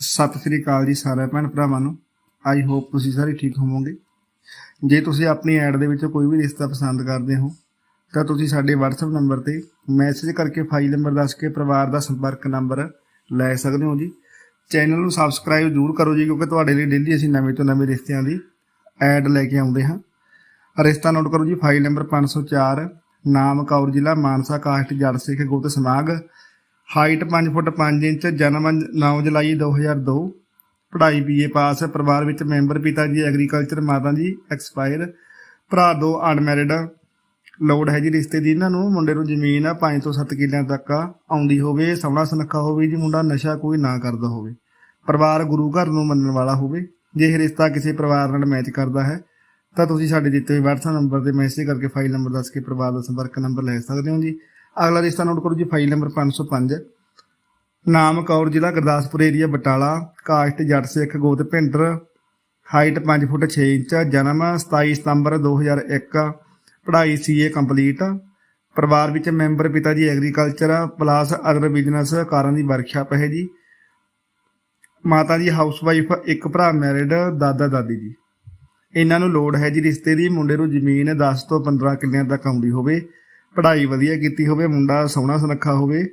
ਸਤਿ ਸ੍ਰੀ ਅਕਾਲ ਜੀ ਸਾਰੇ ਭੈਣ ਭਰਾਵਾਂ ਨੂੰ। ਆਈ ਹੋਪ ਤੁਸੀਂ ਸਾਰੇ ਠੀਕ ਹੋਵੋਗੇ। ਜੇ ਤੁਸੀਂ ਆਪਣੀ ਐਡ ਦੇ ਵਿੱਚ ਕੋਈ ਵੀ ਰਿਸ਼ਤਾ ਪਸੰਦ ਕਰਦੇ ਹੋ, ਤਾਂ ਤੁਸੀਂ ਸਾਡੇ WhatsApp ਨੰਬਰ ਤੇ ਮੈਸੇਜ ਕਰਕੇ ਫਾਈਲ ਨੰਬਰ ਦੱਸ ਕੇ ਪਰਿਵਾਰ ਦਾ ਸੰਪਰਕ ਨੰਬਰ ਲੈ ਸਕਦੇ ਹੋ ਜੀ। ਚੈਨਲ ਨੂੰ ਸਬਸਕ੍ਰਾਈਬ ਜ਼ਰੂਰ ਕਰੋ ਜੀ, ਕਿਉਂਕਿ ਤੁਹਾਡੇ ਲਈ ਡੇਲੀ ਅਸੀਂ ਨਵੇਂ ਤੋਂ ਨਵੇਂ ਰਿਸ਼ਤਿਆਂ ਦੀ ਐਡ ਲੈ ਕੇ ਆਉਂਦੇ ਹਾਂ। ਰਿਸ਼ਤਾ ਨੋਟ ਕਰੋ ਜੀ ਫਾਈਲ ਨੰਬਰ 504 ਨਾਮ ਕੌਰ ਜ਼ਿਲ੍ਹਾ ਮਾਨਸਾ, ਕਾਸਟ ਜੜ ਸਿੱਖ ਗੁਪਤ ਸਮਾਗ ਹਾਈਟ 5 ਫੁੱਟ 5 ਇੰਚ, ਜਨਮ 9 ਜੁਲਾਈ 2002 ਪੜ੍ਹਾਈ ਬੀਏ ਪਾਸ, ਪਰਿਵਾਰ ਵਿੱਚ ਮੈਂਬਰ ਪਿਤਾ ਜੀ ਐਗਰੀਕਲਚਰ ਮਾਤਾ ਜੀ ਐਕਸਪਾਇਰ ਭਰਾ ਦੋ ਅਨਮੈਰਿਡ ਲੋੜ ਹੈ ਜੀ ਰਿਸ਼ਤੇ ਦੀ। ਇਹਨਾਂ ਨੂੰ ਮੁੰਡੇ ਨੂੰ ਜ਼ਮੀਨ ਆ 5 ਤੋਂ 7 ਕਿੱਲਿਆਂ ਤੱਕ ਆਉਂਦੀ ਹੋਵੇ ਸੋਹਣਾ ਸੁਨੱਖਾ ਹੋਵੇ, ਜੀ ਮੁੰਡਾ ਨਸ਼ਾ ਕੋਈ ਨਾ ਕਰਦਾ ਹੋਵੇ। ਪਰਿਵਾਰ ਗੁਰੂ ਘਰ ਨੂੰ ਮੰਨਣ ਵਾਲਾ ਹੋਵੇ। ਜੇ ਇਹ ਰਿਸ਼ਤਾ ਕਿਸੇ ਪਰਿਵਾਰ ਨਾਲ ਮੈਚ ਕਰਦਾ ਹੈ, ਤਾਂ ਤੁਸੀਂ ਸਾਡੇ ਦਿੱਤੇ ਹੋਏ WhatsApp ਨੰਬਰ ਤੇ ਮੈਸੇਜ ਕਰਕੇ ਫਾਈਲ ਨੰਬਰ ਦੱਸ ਕੇ ਪਰਿਵਾਰ ਦਾ ਸੰਪਰਕ ਨੰਬਰ ਲੈ ਸਕਦੇ ਹੋ ਜੀ। ਅਗਲਾ ਰਿਸ਼ਤਾ ਨੋਟ ਕਰੋ ਜੀ ਫਾਈਲ ਨੰਬਰ 505 ਨਾਮ ਕੌਰ, ਜ਼ਿਲ੍ਹਾ ਗੁਰਦਾਸਪੁਰ ਏਰੀਆ ਬਟਾਲਾ। ਕਾਸਟ, ਜੱਟ ਸਿੱਖ, ਗੋਤ ਭਿੰਡਰ। ਹਾਈਟ 5 ਫੁੱਟ 6 ਇੰਚ, ਜਨਮ 27 ਸਤੰਬਰ 2001 ਪੜ੍ਹਾਈ ਸੀਏ ਕੰਪਲੀਟ ਪਰਿਵਾਰ ਵਿੱਚ ਮੈਂਬਰ ਪਿਤਾ ਜੀ ਐਗਰੀਕਲਚਰ ਪਲੱਸ ਅਦਰ ਬਿਜ਼ਨਸ ਕਾਰਾਂ ਦੀ ਵਰਕਸ਼ਾਪ ਹੈ ਜੀ। ਮਾਤਾ ਜੀ ਹਾਊਸਵਾਈਫ ਇੱਕ ਭਰਾ ਮੈਰਿਡ ਦਾਦਾ ਦਾਦੀ ਜੀ। ਇਹਨਾਂ ਨੂੰ ਲੋੜ ਹੈ ਜੀ, ਰਿਸ਼ਤੇ ਦੀ ਮੁੰਡੇ ਨੂੰ ਜ਼ਮੀਨ 10 ਤੋਂ 15 ਕਿੱਲਿਆਂ ਤੱਕ ਆਉਂਦੀ ਹੋਵੇ। ਪੜ੍ਹਾਈ ਵਧੀਆ ਕੀਤੀ ਹੋਵੇ, ਮੁੰਡਾ ਸੋਹਣਾ ਸੁਨੱਖਾ ਹੋਵੇ,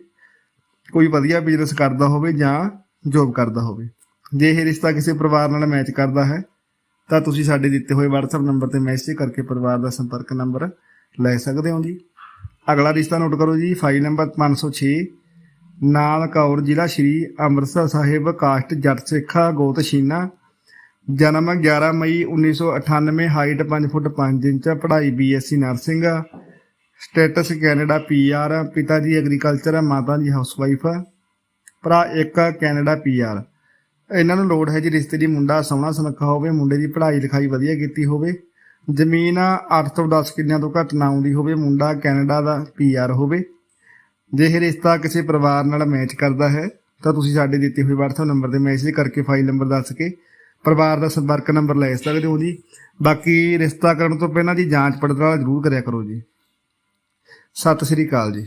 ਕੋਈ ਵਧੀਆ ਬਿਜ਼ਨਸ ਕਰਦਾ ਹੋਵੇ ਜਾਂ ਜੋਬ ਕਰਦਾ ਹੋਵੇ। ਜੇ ਇਹ ਰਿਸ਼ਤਾ ਕਿਸੇ ਪਰਿਵਾਰ ਨਾਲ ਮੈਚ ਕਰਦਾ ਹੈ, ਤਾਂ ਤੁਸੀਂ ਸਾਡੇ ਦਿੱਤੇ ਹੋਏ WhatsApp ਨੰਬਰ ਤੇ ਮੈਸੇਜ ਕਰਕੇ ਪਰਿਵਾਰ ਦਾ ਸੰਪਰਕ ਨੰਬਰ ਲੈ ਸਕਦੇ ਹੋ ਜੀ। ਅਗਲਾ ਰਿਸ਼ਤਾ ਨੋਟ ਕਰੋ ਜੀ ਫਾਈਲ ਨੰਬਰ 506 ਨਾਮ ਕੌਰ ਜ਼ਿਲ੍ਹਾ ਸ਼੍ਰੀ ਅੰਮ੍ਰਿਤਸਰ ਸਾਹਿਬ ਕਾਸਟ ਜੱਟ ਸਿੱਖਾ, ਗੋਤ ਸ਼ੀਨਾ ਜਨਮ 11 ਮਈ 1998 ਹਾਈਟ 5 ਫੁੱਟ 5 ਇੰਚ, ਪੜ੍ਹਾਈ BSc nursing status Canada PR ਪਿਤਾ ਜੀ ਐਗਰੀਕਲਚਰ ਮਾਤਾ ਜੀ ਹਾਊਸਵਾਈਫ ਭਰਾ ਇੱਕ ਕੈਨੇਡਾ ਪੀਆਰ ਇਹਨਾਂ ਨੂੰ ਲੋੜ ਹੈ ਜੀ ਰਿਸ਼ਤੇ ਦੀ, ਮੁੰਡਾ ਸੋਹਣਾ ਸੁਨੱਖਾ ਹੋਵੇ, ਮੁੰਡੇ ਦੀ ਪੜ੍ਹਾਈ ਲਿਖਾਈ ਵਧੀਆ ਕੀਤੀ ਹੋਵੇ। ਜ਼ਮੀਨ 8 ਤੋਂ 10 ਕਿੱਲਿਆਂ ਤੋਂ ਘੱਟ ਨਾ ਆਉਂਦੀ ਹੋਵੇ, ਮੁੰਡਾ ਕੈਨੇਡਾ ਦਾ ਪੀਆਰ ਹੋਵੇ। ਜੇ ਇਹ ਰਿਸ਼ਤਾ ਕਿਸੇ ਪਰਿਵਾਰ ਨਾਲ ਮੈਚ ਕਰਦਾ ਹੈ, ਤਾਂ ਤੁਸੀਂ ਸਾਡੇ ਦਿੱਤੇ ਹੋਏ WhatsApp ਨੰਬਰ ਤੇ ਮੈਸੇਜ ਕਰਕੇ ਫਾਈਲ ਨੰਬਰ ਦੱਸ ਕੇ ਪਰਿਵਾਰ ਦਾ ਸੰਪਰਕ ਨੰਬਰ ਲੈ ਸਕਦੇ ਹੋ ਜੀ। ਬਾਕੀ ਰਿਸ਼ਤਾ ਕਰਨ ਤੋਂ ਪਹਿਲਾਂ ਦੀ ਜਾਂਚ ਪੜਤਾਲ ਜ਼ਰੂਰ ਕਰਿਆ ਕਰੋ ਜੀ। ਸਤਿ ਸ੍ਰੀ ਅਕਾਲ ਜੀ।